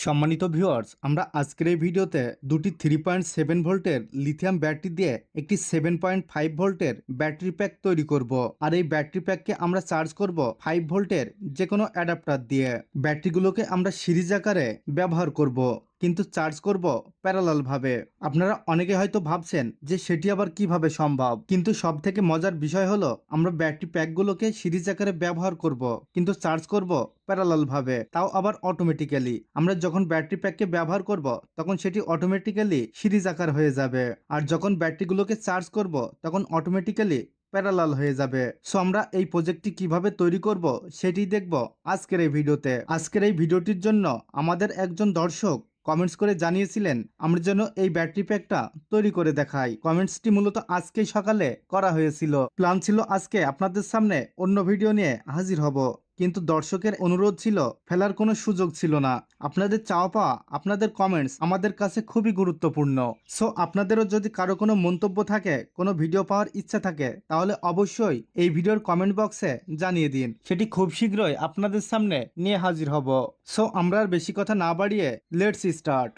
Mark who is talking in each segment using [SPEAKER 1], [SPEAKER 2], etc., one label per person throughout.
[SPEAKER 1] সম্মানিত ভিউয়ার্স আমরা আজকের এই ভিডিওতে দুটি থ্রি পয়েন্ট সেভেন ভোল্টের লিথিয়াম ব্যাটারি দিয়ে একটি সেভেন পয়েন্ট ফাইভ ভোল্টের ব্যাটারি প্যাক তৈরি করব। আর এই ব্যাটারি প্যাককে আমরা চার্জ করব ফাইভ ভোল্টের যে কোনো অ্যাডাপ্টার দিয়ে ব্যাটারিগুলোকে আমরা সিরিজ আকারে ব্যবহার করব। কিন্তু চার্জ করব প্যারালাল ভাবে। আপনারা অনেকে হয়তো ভাবছেন যে সেটি আবার কীভাবে সম্ভব? কিন্তু সব থেকে মজার বিষয় হলো, আমরা ব্যাটারি প্যাকগুলোকে সিরিজ আকারে ব্যবহার করব, কিন্তু চার্জ করব প্যারালাল ভাবে, তাও আবার অটোমেটিক্যালি আমরা যখন ব্যাটারি প্যাককে ব্যবহার করব, তখন সেটি অটোমেটিক্যালি সিরিজ আকার হয়ে যাবে। আর যখন ব্যাটারিগুলোকে চার্জ করব, তখন অটোমেটিক্যালি প্যারালাল হয়ে যাবে। সো আমরা এই প্রজেক্টটি কীভাবে তৈরি করব সেটি দেখব আজকের এই ভিডিওতে। আজকের এই ভিডিওটির জন্য আমাদের একজন দর্শক কমেন্টস করে জানিয়েছিলেন, আমরা যেন এই ব্যাটারি প্যাকটা তৈরি করে দেখাই। কমেন্টসটি মূলত আজকেই সকালে করা হয়েছিল। প্ল্যান ছিল আজকে আপনাদের সামনে অন্য ভিডিও নিয়ে হাজির হব। কিন্তু দর্শকের অনুরোধ ছিল, ফেলার কোনো সুযোগ ছিল না। আপনাদের চাওয়া পাওয়া, আপনাদের কমেন্টস আমাদের কাছে খুবই গুরুত্বপূর্ণ। সো আপনাদেরও যদি কারও কোনো মন্তব্য থাকে, কোনো ভিডিও পাওয়ার ইচ্ছা থাকে, তাহলে অবশ্যই এই ভিডিওর কমেন্ট বক্সে জানিয়ে দিন। সেটি খুব শীঘ্রই আপনাদের সামনে নিয়ে হাজির হব। সো আমরা আর বেশি কথা না বাড়িয়ে let's start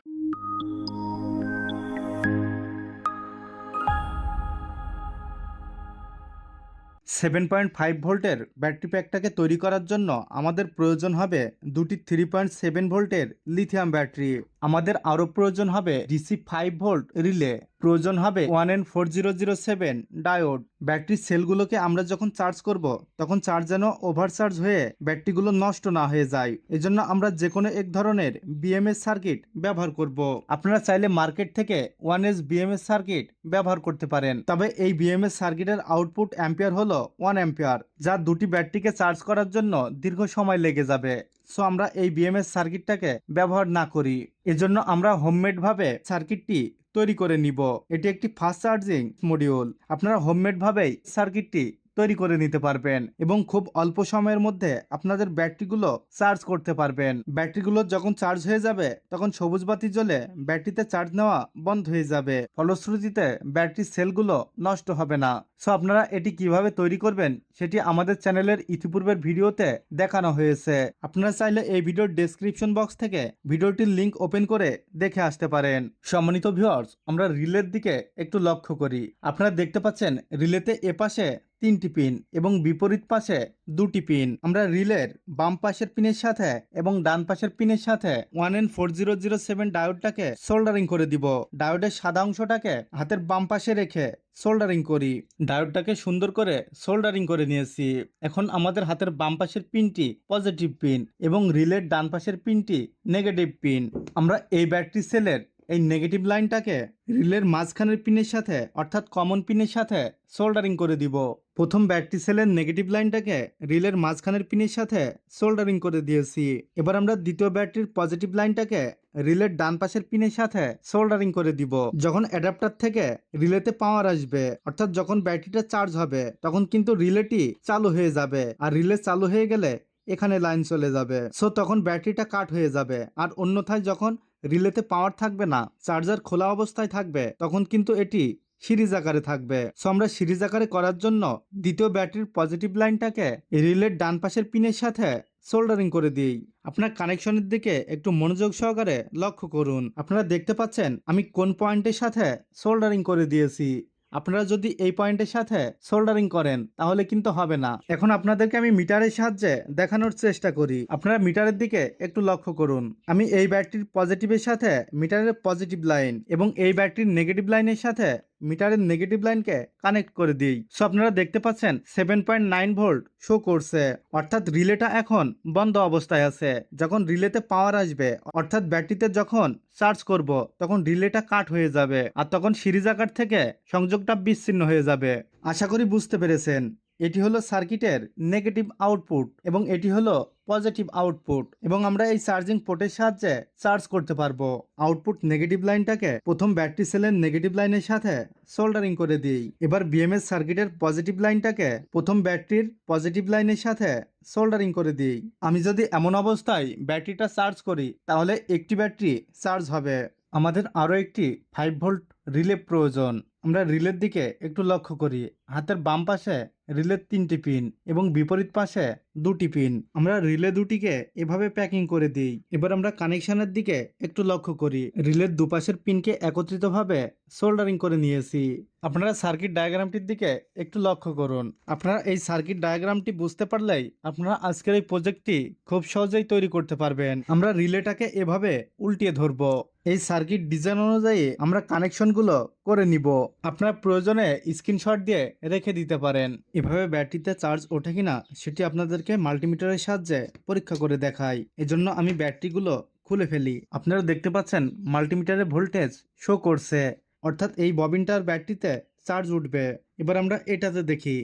[SPEAKER 1] seven point five ভোল্টের ব্যাটারি প্যাকটাকে তৈরি করার জন্য আমাদের প্রয়োজন হবে দুটি থ্রি পয়েন্ট সেভেন ভোল্টের লিথিয়াম ব্যাটারি। আমাদের আরও প্রয়োজন হবে ডিসি ফাইভ ভোল্ট রিলে প্রয়োজন হবে one N four zero zero seven diode. Battery সেলগুলোকে আমরা যখন চার্জ করব, তখন চার্জ যেন ওভারচার্জ হয়ে ব্যাটারিগুলো নষ্ট না হয়ে যায়। এজন্য আমরা যে কোনো এক ধরনের বিএমএস সার্কিট ব্যবহার করব। আপনারা চাইলে মার্কেট থেকে ওয়ান এস বিএমএস সার্কিট ব্যবহার করতে পারেন। তবে এই বিএমএস সার্কিটের আউটপুট অ্যাম্পিয়ার হলো ওয়ান অ্যাম্পিয়ার, যা দুটি ব্যাটারিকে চার্জ করার জন্য দীর্ঘ সময় লেগে যাবে। সো আমরা এই বিএমএস সার্কিটটাকে ব্যবহার না করি। এজন্য আমরা হোমমেড ভাবে সার্কিটটি তৈরি করে নিব। এটি একটি ফাস্ট চার্জিং মডিউল আপনারা হোমমেড ভাবেই সার্কিটটি তৈরি করে নিতে পারবেন এবং খুব অল্প সময়ের মধ্যে আপনাদের ব্যাটারিগুলো চার্জ করতে পারবেন। ব্যাটারিগুলো যখন চার্জ হয়ে যাবে, তখন সবুজ বাতি জ্বলে ব্যাটারিতে চার্জ নেওয়া বন্ধ হয়ে যাবে। ফলশ্রুতিতে ব্যাটারি সেলগুলো নষ্ট হবে না। সো আপনারা এটি কীভাবে তৈরি করবেন সেটি আমাদের চ্যানেলের ইতিপূর্বের ভিডিওতে দেখানো হয়েছে। আপনারা চাইলে এই ভিডিওর ডেসক্রিপশন বক্স থেকে ভিডিওটির লিংক ওপেন করে দেখে আসতে পারেন। সম্মানিত ভিউয়ার্স আমরা রিলের দিকে একটু লক্ষ্য করি। আপনারা দেখতে পাচ্ছেন, রিলেতে এপাশে তিনটি পিন এবং বিপরীত পাশে দুটি পিন। আমরা রিলের বাম পাশের পিনের সাথে এবং ডান পাশের পিনের সাথে one N four zero zero seven ডায়োডটাকে soldering করে দিব। ডায়োডের সাদা অংশটাকে হাতের বাম পাশে রেখে সোল্ডারিং করি। ডায়োডটাকে সুন্দর করে সোল্ডারিং করে নিয়েছি। এখন আমাদের হাতের বাম পাশের পিনটি পজিটিভ পিন এবং রিলের ডান পাশের পিনটি নেগেটিভ পিন। আমরা এই ব্যাটারি সেলের এই নেগেটিভ লাইনটাকে রিলের মাঝখানের পিনের সাথে অর্থাৎ কমন পিনের সাথে সোল্ডারিং করে দিব। প্রথম ব্যাটটি সেলের নেগেটিভ লাইনটাকে রিলের মাঝখানের পিনের সাথে সোল্ডারিং করে দিয়েছি। এবার আমরা দ্বিতীয় ব্যাটারির পজিটিভ লাইনটাকে রিলের ডান পাশের পিনের সাথে সোল্ডারিং করে দিব। যখন অ্যাডাপ্টার থেকে রিলেতে পাওয়ার আসবে, অর্থাৎ যখন ব্যাটারিটা চার্জ হবে, তখন কিন্তু রিলেটি চালু হয়ে যাবে আর রিলে চালু হয়ে গেলে এখানে লাইন চলে যাবে। সো তখন ব্যাটারিটা কাট হয়ে যাবে আর অন্যথায় যখন রিলেতে পাওয়ার থাকবে না চার্জার খোলা অবস্থায় থাকবে, তখন কিন্তু এটি সিরিজ আকারে থাকবে। সো আমরা সিরিজ আকারে করার জন্য দ্বিতীয় ব্যাটারির পজিটিভ লাইনটাকে রিলের ডান পাশের পিনের সাথে সোল্ডারিং করে দিই। আপনার কানেকশনের দিকে একটু মনোযোগ সহকারে লক্ষ্য করুন। আপনারা দেখতে পাচ্ছেন, আমি কোন পয়েন্টের সাথে সোল্ডারিং করে দিয়েছি। আপনারা যদি এই পয়েন্টের সাথে সোল্ডারিং করেন, তাহলে কিন্তু হবে না। এখন আপনাদেরকে আমি মিটারের সাহায্যে দেখানোর চেষ্টা করি। আপনারা মিটারের দিকে একটু লক্ষ্য করুন। আমি এই ব্যাটারির পজিটিভের সাথে মিটারের পজিটিভ লাইন এবং এই ব্যাটারির নেগেটিভ লাইনের সাথে মিটারের নেগেটিভ লাইনকে কানেক্ট করে দিই। সো আপনারা দেখতে পাচ্ছেন seven point nine volt show করছে। অর্থাৎ রিলেটা এখন বন্ধ অবস্থায় আছে। যখন রিলেতে পাওয়ার আসবে, অর্থাৎ ব্যাটারিতে যখন চার্জ করব, তখন রিলেটা কাট হয়ে যাবে। আর তখন সিরিজ আকার থেকে সংযোগটা বিচ্ছিন্ন হয়ে যাবে। আশা করি বুঝতে পেরেছেন। এটি হলো সার্কিটের নেগেটিভ আউটপুট এবং এটি হলো পজিটিভ আউটপুট এবং আমরা এই চার্জিং পোর্টের সাহায্যে চার্জ করতে পারব। আউটপুট নেগেটিভ লাইনটাকে প্রথম ব্যাটারি সেলের নেগেটিভ লাইনের সাথে সোল্ডারিং করে দিই। এবার বিএমএস সার্কিটের পজিটিভ লাইনটাকে প্রথম ব্যাটারির পজিটিভ লাইনের সাথে সোল্ডারিং করে দিই। আমি যদি এমন অবস্থায় ব্যাটারিটা চার্জ করি, তাহলে একটি ব্যাটারি চার্জ হবে। আমাদের আরও একটি ফাইভ ভোল্ট রিলে প্রয়োজন। আমরা রিলের দিকে একটু লক্ষ্য করি। হাতের বাম পাশে রিলের তিনটি পিন এবং বিপরীত পাশে দুটি পিন। আমরা রিলে দুটিকে এভাবে প্যাকিং করে দিই। এবার আমরা কানেকশনের দিকে একটু লক্ষ্য করি। রিলের দুপাশের পিনকে একত্রিতভাবে সোল্ডারিং করে নিয়েছি। আপনারা সার্কিট ডায়াগ্রামটির দিকে একটু লক্ষ্য করুন। আপনারা এই সার্কিট ডায়াগ্রামটি বুঝতে পারলেই আপনারা আজকের এই প্রজেক্টটি খুব সহজেই তৈরি করতে পারবেন। আমরা রিলেটাকে এভাবে উল্টিয়ে ধরবো। এই সার্কিট ডিজাইন অনুযায়ী আমরা কানেকশনগুলো করে নিব। আপনার প্রয়োজনে স্ক্রিনশট দিয়ে রেখে দিতে পারেন। এভাবে ব্যাটারিতে চার্জ ওঠে কিনা সেটি আপনাদেরকে মাল্টিমিটারের সাহায্যে পরীক্ষা করে দেখাই। এজন্য আমি ব্যাটারিগুলো খুলে ফেলি। আপনারা দেখতে পাচ্ছেন মাল্টিমিটারের ভোল্টেজ শো করছে। অর্থাৎ এই ববিনটার ব্যাটারিতে চার্জ উঠবে। এবার আমরা এটাতে দেখি।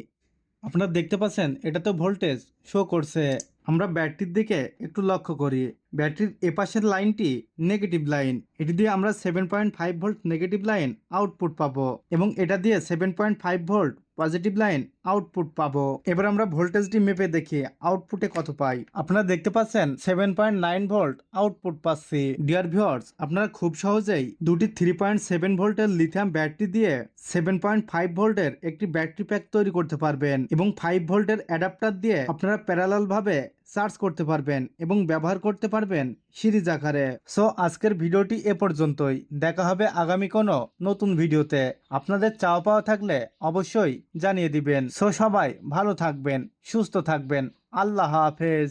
[SPEAKER 1] আপনারা দেখতে পাচ্ছেন এটা তো ভোল্টেজ শো করছে, আমরা ব্যাটারির দিকে একটু লক্ষ্য করি। ব্যাটারির এপাশের লাইনটি নেগেটিভ লাইন এটি দিয়ে আমরা seven point five volt negative line output পাবো এবং এটা দিয়ে seven point five volt positive line output পাবো। এবার আমরা ভোল্টেজটি মেপে দেখি আউটপুটে কত পাই। আপনারা দেখতে পাচ্ছেন seven point nine volt output পাচ্ছি। ডিয়ার ভিউয়ার্স আপনারা খুব সহজেই দুটি থ্রি পয়েন্ট সেভেন ভোল্টের লিথিয়াম ব্যাটারি দিয়ে সেভেন পয়েন্ট ফাইভ ভোল্টের একটি ব্যাটারি প্যাক তৈরি করতে পারবেন এবং ফাইভ ভোল্টের অ্যাডাপ্টার দিয়ে আপনারা প্যারালাল ভাবে সার্চ করতে পারবেন এবং ব্যবহার করতে পারবেন সিরিজ আকারে। সো আজকের ভিডিওটি এ পর্যন্তই। দেখা হবে আগামী কোনো নতুন ভিডিওতে। আপনাদের চাওয়া পাওয়া থাকলে অবশ্যই জানিয়ে দিবেন। সো সবাই ভালো থাকবেন, সুস্থ থাকবেন। আল্লাহ হাফেজ।